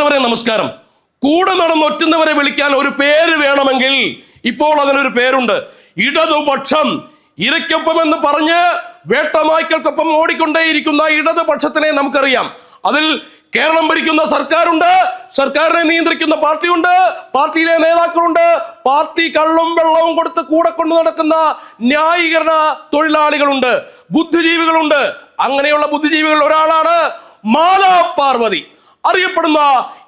പ്രിയപ്പെട്ടവരെ നമസ്കാരം. കൂടെ നടന്നൊറ്റുന്നവരെ വിളിക്കാൻ ഒരു പേര് വേണമെങ്കിൽ ഇപ്പോൾ അതിനൊരു പേരുണ്ട്. ഇടതുപക്ഷം. ഇരയ്ക്കൊപ്പം എന്ന് പറഞ്ഞ് വേട്ടമായ്ക്കൾക്കൊപ്പം ഓടിക്കൊണ്ടേയിരിക്കുന്ന ഇടതുപക്ഷത്തിനെ നമുക്കറിയാം. അതിൽ കേരളം ഭരിക്കുന്ന സർക്കാരുണ്ട്. സർക്കാരിനെ നിയന്ത്രിക്കുന്ന പാർട്ടിയുണ്ട്. പാർട്ടിയിലെ നേതാക്കളുണ്ട്. പാർട്ടി കള്ളും വെള്ളവും കൊടുത്ത് കൂടെ കൊണ്ടു നടക്കുന്ന ന്യായീകരണ തൊഴിലാളികളുണ്ട്. ബുദ്ധിജീവികളുണ്ട്. അങ്ങനെയുള്ള ബുദ്ധിജീവികൾ ഒരാളാണ് മാലാ പാർവതി. അറിയപ്പെടുന്ന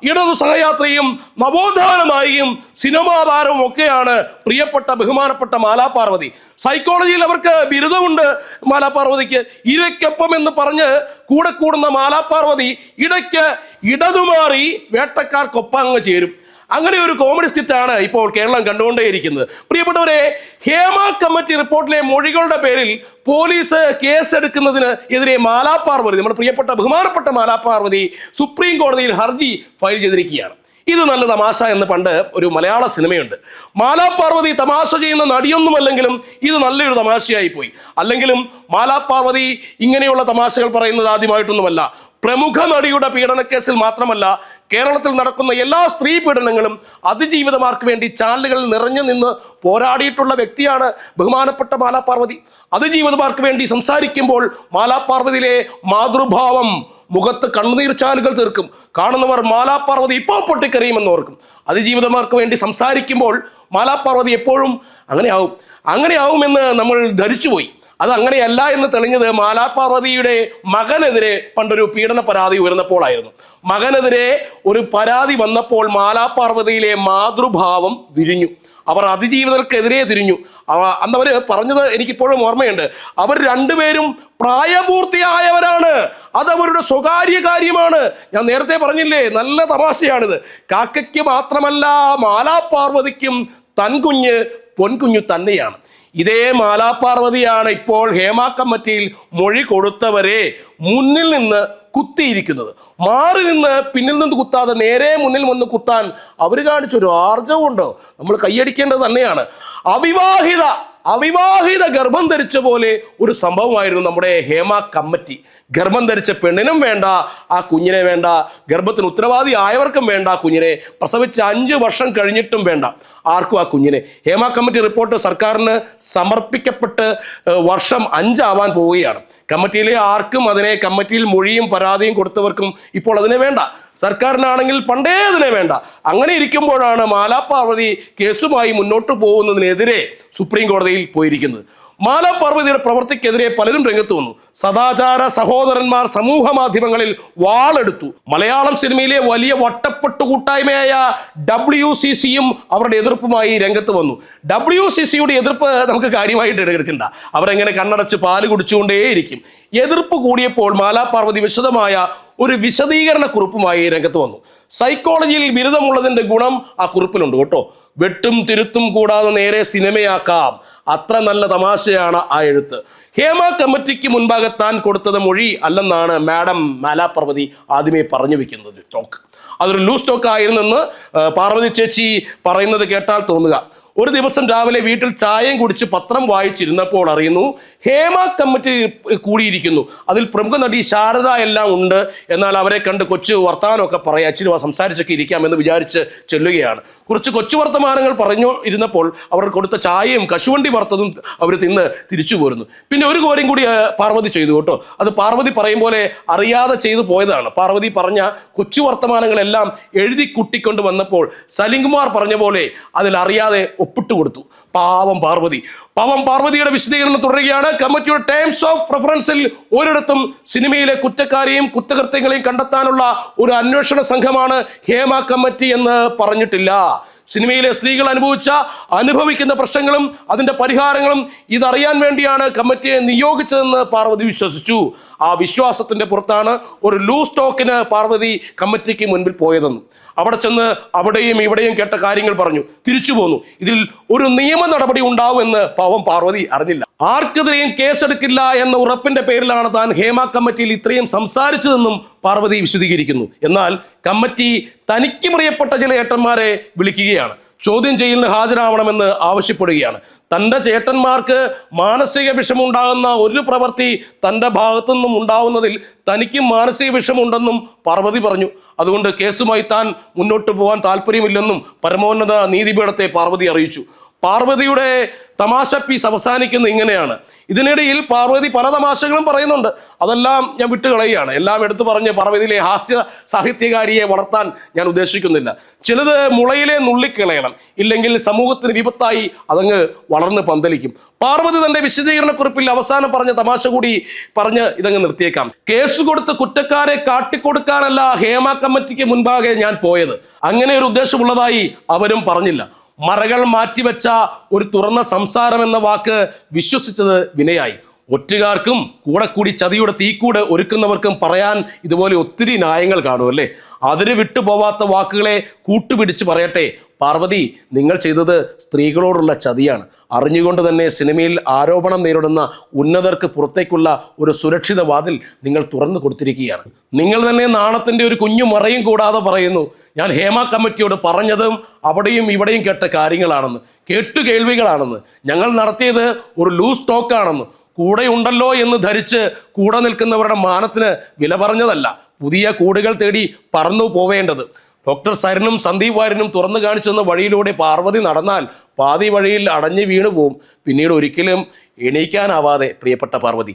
ഇടതു സഹയാത്രയും നവോത്ഥാന നായികയും സിനിമാ താരവും ഒക്കെയാണ് പ്രിയപ്പെട്ട ബഹുമാനപ്പെട്ട മാലാപാർവതി. സൈക്കോളജിയിൽ അവർക്ക് ബിരുദമുണ്ട് മാലാപാർവതിക്ക്. ഇരയ്ക്കൊപ്പം എന്ന് പറഞ്ഞ് കൂടെ കൂടുന്ന മാലാപാർവതി ഇടയ്ക്ക് ഇടതുമാറി വേട്ടക്കാർക്കൊപ്പം അങ്ങ് ചേരും. അങ്ങനെ ഒരു കോമഡി സ്കിറ്റാണ് ഇപ്പോൾ കേരളം കണ്ടുകൊണ്ടേയിരിക്കുന്നത്. പ്രിയപ്പെട്ടവരെ ഹേമ കമ്മിറ്റി റിപ്പോർട്ടിലെ മൊഴികളുടെ പേരിൽ പോലീസ് കേസെടുക്കുന്നതിന് എതിരെ മാലാപാർവതി നമ്മുടെ പ്രിയപ്പെട്ട ബഹുമാനപ്പെട്ട മാലാപാർവതി സുപ്രീം കോടതിയിൽ ഹർജി ഫയൽ ചെയ്തിരിക്കുകയാണ്. ഇത് നല്ല തമാശ എന്ന് പണ്ട് ഒരു മലയാള സിനിമയുണ്ട്. മാലാപാർവതി തമാശ ചെയ്യുന്ന നടിയൊന്നുമല്ലെങ്കിലും ഇത് നല്ലൊരു തമാശയായി പോയി അല്ലെങ്കിലും മാലാപാർവതി ഇങ്ങനെയുള്ള തമാശകൾ പറയുന്നത് ആദ്യമായിട്ടൊന്നുമല്ല. പ്രമുഖ നടിയുടെ പീഡനക്കേസിൽ മാത്രമല്ല കേരളത്തിൽ നടക്കുന്ന എല്ലാ സ്ത്രീ പീഡനങ്ങളും അതിജീവിതമാർക്ക് വേണ്ടി ചാനലുകളിൽ നിറഞ്ഞു നിന്ന് പോരാടിയിട്ടുള്ള വ്യക്തിയാണ് ബഹുമാനപ്പെട്ട മാലാപാർവതി അതിജീവിതമാർക്ക് വേണ്ടി സംസാരിക്കുമ്പോൾ മാലാപാർവതിയിലെ മാതൃഭാവം മുഖത്ത് കണ്ണുനീർ ചാലുകൾ തീർക്കും. കാണുന്നവർ മാലാപാർവതി ഇപ്പോൾ പൊട്ടിക്കറിയുമെന്ന് ഓർക്കും അതിജീവിതമാർക്ക് വേണ്ടി സംസാരിക്കുമ്പോൾ മാലാപാർവതി എപ്പോഴും അങ്ങനെയാവും. അങ്ങനെയാവുമെന്ന് നമ്മൾ ധരിച്ചുപോയി. അത് അങ്ങനെയല്ല എന്ന് തെളിഞ്ഞത് മാലാപാർവതിയുടെ മകനെതിരെ പണ്ടൊരു പീഡന പരാതി ഉയർന്നപ്പോഴായിരുന്നു മകനെതിരെ ഒരു പരാതി വന്നപ്പോൾ മാലാപാർവതിയിലെ മാതൃഭാവം വിരിഞ്ഞു. അവർ അതിജീവിതർക്കെതിരെ തിരിഞ്ഞു. അന്നവര് പറഞ്ഞത് എനിക്കിപ്പോഴും ഓർമ്മയുണ്ട്. അവർ രണ്ടുപേരും പ്രായപൂർത്തിയായവരാണ്. അതവരുടെ സ്വകാര്യ കാര്യമാണ്. ഞാൻ നേരത്തെ പറഞ്ഞില്ലേ നല്ല തമാശയാണിത്. കാക്കയ്ക്ക് മാത്രമല്ല മാലാപാർവതിക്കും തൻകുഞ്ഞ് പൊൻകുഞ്ഞു തന്നെയാണ്. ഇതേ മാലാപാർവതിയാണ് ഇപ്പോൾ ഹേമ കമ്മിറ്റിയിൽ മൊഴി കൊടുത്തവരെ മുന്നിൽ നിന്ന് കുത്തിയിരിക്കുന്നത്. മാറി നിന്ന് പിന്നിൽ നിന്ന് കുത്താതെ നേരെ മുന്നിൽ വന്ന് കുത്താൻ അവർ കാണിച്ചൊരു ആർജവുണ്ടോ നമ്മൾ കൈയടിക്കേണ്ടത് തന്നെയാണ്. അവിവാഹിത അവിവാഹിത ഗർഭം ധരിച്ച പോലെ ഒരു സംഭവമായിരുന്നു നമ്മുടെ ഹേമ കമ്മിറ്റി. ഗർഭം ധരിച്ച പെണ്ണിനും വേണ്ട ആ കുഞ്ഞിനെ വേണ്ട ഗർഭത്തിന് ഉത്തരവാദി ആയവർക്കും വേണ്ട കുഞ്ഞിനെ പ്രസവിച്ച അഞ്ച് വർഷം കഴിഞ്ഞിട്ടും വേണ്ട. ആർക്കും ആ കുഞ്ഞിനെ. ഹേമ കമ്മിറ്റി റിപ്പോർട്ട് സർക്കാരിന് സമർപ്പിക്കപ്പെട്ട് വർഷം അഞ്ചാവാൻ പോവുകയാണ്. കമ്മിറ്റിയിലെ ആർക്കും അതിനെ കമ്മിറ്റിയിൽ മൊഴിയും പരാതിയും കൊടുത്തവർക്കും ഇപ്പോൾ അതിനെ വേണ്ട. സർക്കാരിനാണെങ്കിൽ പണ്ടേ അതിനെ വേണ്ട. അങ്ങനെ ഇരിക്കുമ്പോഴാണ് മാലാപ്പാവതി കേസുമായി മുന്നോട്ട് പോകുന്നതിനെതിരെ സുപ്രീം കോടതിയിൽ പോയിരിക്കുന്നത്. മാലാപാർവതിയുടെ പ്രവൃത്തിക്കെതിരെ പലരും രംഗത്ത് വന്നു. സദാചാര സഹോദരന്മാർ സമൂഹ മാധ്യമങ്ങളിൽ വാളെടുത്തു. മലയാളം സിനിമയിലെ വലിയ വട്ടപ്പെട്ടു കൂട്ടായ്മയായ ഡബ്ല്യു സി സിയും അവരുടെ എതിർപ്പുമായി രംഗത്ത് വന്നു. ഡബ്ല്യു സി സിയുടെ എതിർപ്പ് നമുക്ക് കാര്യമായിട്ട് എടുക്കണ്ട. അവരെങ്ങനെ കണ്ണടച്ച് പാൽ കുടിച്ചുകൊണ്ടേയിരിക്കും. എതിർപ്പ് കൂടിയപ്പോൾ മാലാപാർവതി വിശദമായ ഒരു വിശദീകരണ കുറിപ്പുമായി രംഗത്ത് വന്നു. സൈക്കോളജിയിൽ ബിരുദമുള്ളതിന്റെ ഗുണം ആ കുറിപ്പിലുണ്ട് കേട്ടോ. വെട്ടും തിരുത്തും കൂടാതെ നേരെ സിനിമയാക്കാം. അത്ര നല്ല തമാശയാണ് ആ എഴുത്ത്. ഹേമ കമ്മിറ്റിക്ക് മുൻപാകെ താൻ കൊടുത്തത് മൊഴി അല്ലെന്നാണ് മാഡം മാലാപർവതി ആദ്യമേ പറഞ്ഞു വെക്കുന്നത്. ടോക്ക്. അതൊരു ലൂസ് ടോക്ക് ആയിരുന്നെന്ന് പാർവതി ചേച്ചി പറയുന്നത് കേട്ടാൽ തോന്നുക. ഒരു ദിവസം രാവിലെ വീട്ടിൽ ചായയും കുടിച്ച് പത്രം വായിച്ചിരുന്നപ്പോൾ അറിയുന്നു ഹേമ കമ്മിറ്റി കൂടിയിരിക്കുന്നു. അതിൽ പ്രമുഖ നടി ശാരദ എല്ലാം ഉണ്ട് എന്നാൽ അവരെ കണ്ട് കൊച്ചു വർത്തമാനമൊക്കെ പറയാം അച്ഛനും സംസാരിച്ചൊക്കെ ഇരിക്കാമെന്ന് വിചാരിച്ച് ചെല്ലുകയാണ്. കുറച്ച് കൊച്ചു വർത്തമാനങ്ങൾ പറഞ്ഞു ഇരുന്നപ്പോൾ അവർ കൊടുത്ത ചായയും കശുവണ്ടി വറുത്തതും അവർ തിന്ന് തിരിച്ചു പോരുന്നു. പിന്നെ ഒരു കോരം കൂടി പാർവതി ചെയ്തു കേട്ടോ. അത് പാർവതി പറയും പോലെ അറിയാതെ ചെയ്തു പോയതാണ്. പാർവതി പറഞ്ഞ കൊച്ചു വർത്തമാനങ്ങളെല്ലാം എഴുതി കുട്ടിക്കൊണ്ട് വന്നപ്പോൾ സലിംകുമാർ പറഞ്ഞ പോലെ അതിൽ അറിയാതെ ഒപ്പിട്ട് കൊടുത്തു. പാവം പാർവതി. പാവം പാർവതിയുടെ വിശദീകരണം തുടരുകയാണ്. കമ്മിറ്റിയുടെ ടൈംസ് ഓഫ് റെഫറൻസിൽ ഒരിടത്തും സിനിമയിലെ കുറ്റക്കാരെയും കുറ്റകൃത്യങ്ങളെയും കണ്ടെത്താനുള്ള ഒരു അന്വേഷണ സംഘമാണ് ഹേമ കമ്മിറ്റി എന്ന് പറഞ്ഞിട്ടില്ല. സിനിമയിലെ സ്ത്രീകൾ അനുഭവിച്ച അനുഭവിക്കുന്ന പ്രശ്നങ്ങളും അതിന്റെ പരിഹാരങ്ങളും ഇതറിയാൻ വേണ്ടിയാണ് കമ്മിറ്റിയെ നിയോഗിച്ചതെന്ന് പാർവതി വിശ്വസിച്ചു. ആ വിശ്വാസത്തിന്റെ പുറത്താണ് ഒരു ലൂസ് ടോക്കിന് പാർവതി കമ്മിറ്റിക്ക് മുൻപിൽ പോയതെന്ന്. അവിടെ ചെന്ന് അവിടെയും ഇവിടെയും കേട്ട കാര്യങ്ങൾ പറഞ്ഞു. തിരിച്ചു പോന്നു. ഇതിൽ ഒരു നിയമ നടപടി ഉണ്ടാവുമെന്ന് പാവം പാർവതി അറിഞ്ഞില്ല. ആർക്കെതിരെയും കേസെടുക്കില്ല എന്ന ഉറപ്പിന്റെ പേരിലാണ് താൻ ഹേമ കമ്മിറ്റിയിൽ ഇത്രയും സംസാരിച്ചതെന്നും പാർവതി വിശദീകരിക്കുന്നു. എന്നാൽ കമ്മിറ്റി തനിക്ക് പ്രിയപ്പെട്ട ചില ഏട്ടന്മാരെ വിളിക്കുകയാണ്. ചോദ്യം ചെയ്യലിന് ഹാജരാവണമെന്ന് ആവശ്യപ്പെടുകയാണ്. തന്റെ ചേട്ടന്മാർക്ക് മാനസിക വിഷമുണ്ടാകുന്ന ഒരു പ്രവൃത്തി തന്റെ ഭാഗത്തു നിന്നും ഉണ്ടാവുന്നതിൽ തനിക്കും മാനസിക വിഷമുണ്ടെന്നും പാർവതി പറഞ്ഞു. അതുകൊണ്ട് കേസുമായി താൻ മുന്നോട്ട് പോകാൻ താല്പര്യമില്ലെന്നും പരമോന്നത നീതിപീഠത്തെ പാർവതി അറിയിച്ചു. പാർവതിയുടെ തമാശ പീസ് അവസാനിക്കുന്നത് ഇങ്ങനെയാണ്. ഇതിനിടയിൽ പാർവതി പല തമാശകളും പറയുന്നുണ്ട്. അതെല്ലാം ഞാൻ വിട്ടുകളയുകയാണ്. എല്ലാം എടുത്തു പറഞ്ഞ് പാർവതിയിലെ ഹാസ്യ സാഹിത്യകാരിയെ വളർത്താൻ ഞാൻ ഉദ്ദേശിക്കുന്നില്ല. ചിലത് മുളയിലെ നുള്ളിക്കളയണം. ഇല്ലെങ്കിൽ സമൂഹത്തിന് വിപത്തായി അതങ്ങ് വളർന്ന് പന്തലിക്കും. പാർവതി തന്റെ വിശദീകരണക്കുറിപ്പിൽ അവസാനം പറഞ്ഞ തമാശ കൂടി പറഞ്ഞ് ഇതങ്ങ് നിർത്തിയേക്കാം. കേസ് കൊടുത്ത് കുറ്റക്കാരെ കാട്ടിക്കൊടുക്കാനല്ല ഹേമ കമ്മിറ്റിക്ക് മുൻപാകെ ഞാൻ പോയത്. അങ്ങനെ ഒരു ഉദ്ദേശമുള്ളതായി അവരും പറഞ്ഞില്ല. മറകൾ മാറ്റിവെച്ച ഒരു തുറന്ന സംസാരം എന്ന വാക്ക് വിശ്വസിച്ചത് വിനയായി. ഒറ്റുകാർക്കും കൂടെ കൂടി ചതിയുടെ തീക്കൂട് ഒരുക്കുന്നവർക്കും പറയാൻ ഇതുപോലെ ഒത്തിരി ന്യായങ്ങൾ കാണും അല്ലേ? അതിന് വിട്ടുപോവാത്ത വാക്കുകളെ കൂട്ടുപിടിച്ച് പറയട്ടെ. പാർവതി നിങ്ങൾ ചെയ്തത് സ്ത്രീകളോടുള്ള ചതിയാണ്. അറിഞ്ഞുകൊണ്ട് തന്നെ സിനിമയിൽ ആരോപണം നേരിടുന്ന ഉന്നതർക്ക് പുറത്തേക്കുള്ള ഒരു സുരക്ഷിത വാതിൽ നിങ്ങൾ തുറന്നു കൊടുത്തിരിക്കുകയാണ്. നിങ്ങൾ തന്നെ നാണത്തിന്റെ ഒരു കുഞ്ഞു മറയും കൂടാതെ പറയുന്നു ഞാൻ ഹേമ കമ്മിറ്റിയോട് പറഞ്ഞതും അവിടെയും ഇവിടെയും കേട്ട കാര്യങ്ങളാണെന്ന് കേട്ടു കേൾവികളാണെന്ന്. ഞങ്ങൾ നടത്തിയത് ഒരു ലൂസ് ടോക്കാണെന്ന്. കൂടെ ഉണ്ടല്ലോ എന്ന് ധരിച്ച് കൂടെ നിൽക്കുന്നവരുടെ മാനത്തിന് വില പറഞ്ഞതല്ല. പുതിയ കൂടുകൾ തേടി പറന്നു പോവേണ്ടത്. ഡോക്ടർ സരനും സന്ദീപ് വാര്യനും തുറന്നു കാണിച്ചെന്ന വഴിയിലൂടെ പാർവതി നടന്നാൽ പാതി വഴിയിൽ അടഞ്ഞു വീണു പോവും പിന്നീട് ഒരിക്കലും എണീക്കാനാവാതെ പ്രിയപ്പെട്ട പാർവതി.